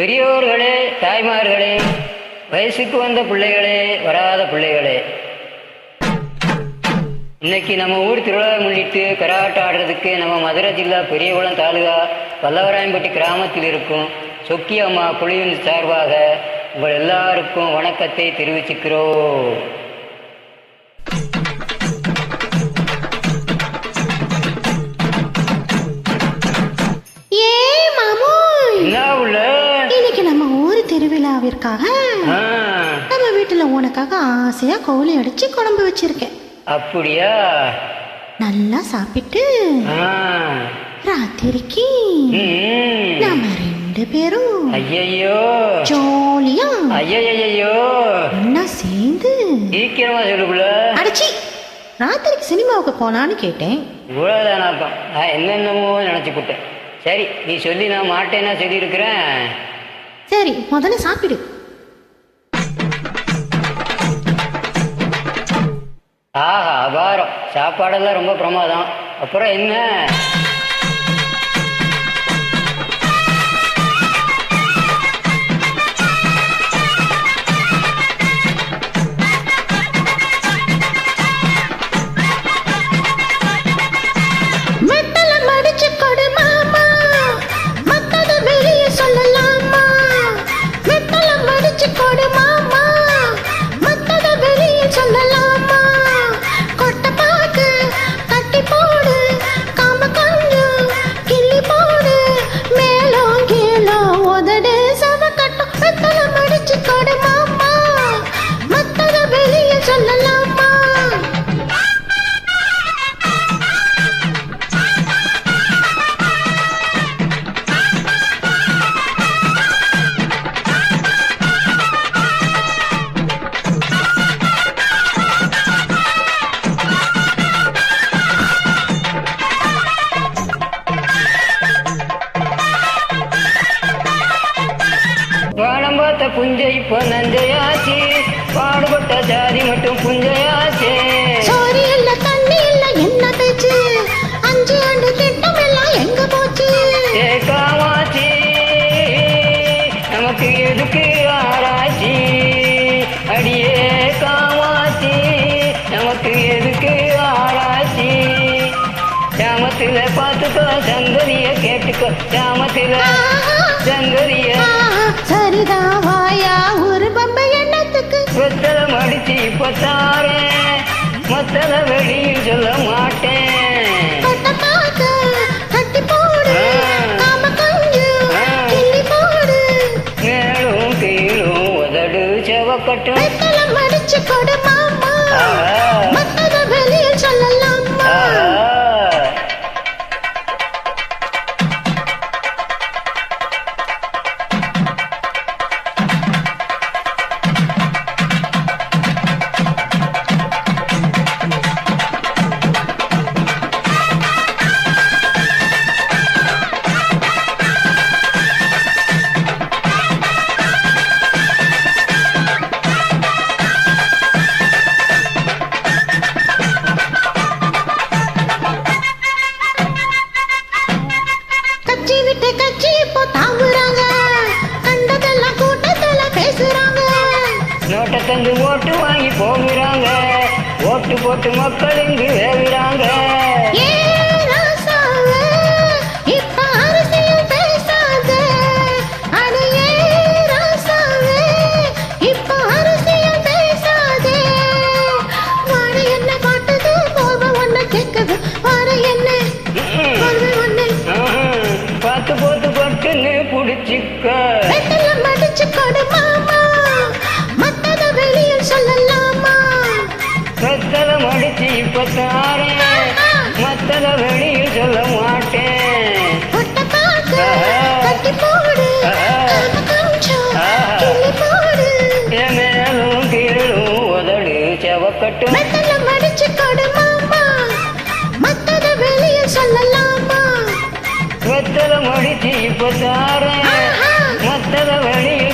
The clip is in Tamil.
பெரியோர்களே தாய்மார்களே வயசுக்கு வந்த பிள்ளைகளே வராத பிள்ளைகளே. இன்னைக்கு நம்ம ஊர் திருவிழா முன்னிட்டு கராட்டம் ஆடுறதுக்கு நம்ம மதுரை ஜில்லா பெரியகுளம் தாலுகா வல்லவராயம்பட்டி கிராமத்தில் இருக்கும் சொக்கி அம்மா குழுவின் சார்பாக உங்கள் எல்லாருக்கும் வணக்கத்தை தெரிவிச்சுக்கிறோம். ஆ, நம்ம வீட்டுல உனக்காக ஆசையா கோழி அடிச்சு குழம்பு வச்சிருக்கேன். அப்படியா? நல்லா சாப்பிட்டு ராத்திரிக்கு. நாம ரெண்டு பேரும் ஐயையோ. ஜாலியா ஐயையோ ஒன்னா சேர்ந்து சீக்கிரமா சொல்லுக்குள்ள அடிச்சி ராத்திரிக்கு சினிமாவுக்கு போலான்னு கேட்டேன். இவ்வளோதானாப்பா நான் என்னென்னமோ நினச்சிக்கிட்டேன் சரி நீ சொல்லி நான் மாட்டேன்னா சொல்லியிருக்கிறேன். சரி முதல்ல சாப்பிடு. ஆஹா அபாரம். சாப்பாடெல்லாம் ரொம்ப பிரமாதம். அப்புறம் என்ன? வானம் பார்த்த புஞ்சை இப்போ நஞ்சையாச்சு பாடுபட்ட ஜாதி மட்டும் புஞ்சையாச்சே. சோறு இல்ல தண்ணி இல்ல என்ன பேச்சு? அஞ்சு ஆண்டு திட்டம் எல்லாம் எங்க போச்சு? ஏ காமாட்சி நமக்கு எதுக்கு ஆராய்ச்சி? அடியே காமாட்சி நமக்கு எதுக்கு ஆராய்ச்சி? கிராமத்துல பார்த்துக்கோ சங்கரிய கேட்டுக்கோ கிராமத்துல தாரேன் மத்தல வெளியில் சொல்ல மாட்டேன். மேலும் கீழும் உதடு செவக்கட்டும். மடிச்சு கொடு மாமா. நோட்டை ஓட்டு வாங்கி போகிறாங்க. ஓட்டு போட்டு மக்கள் இங்கு வேகிறாங்க சொல்லலாமா இப்ப தாரேன் ஆஹா. மத்தத வெளியில்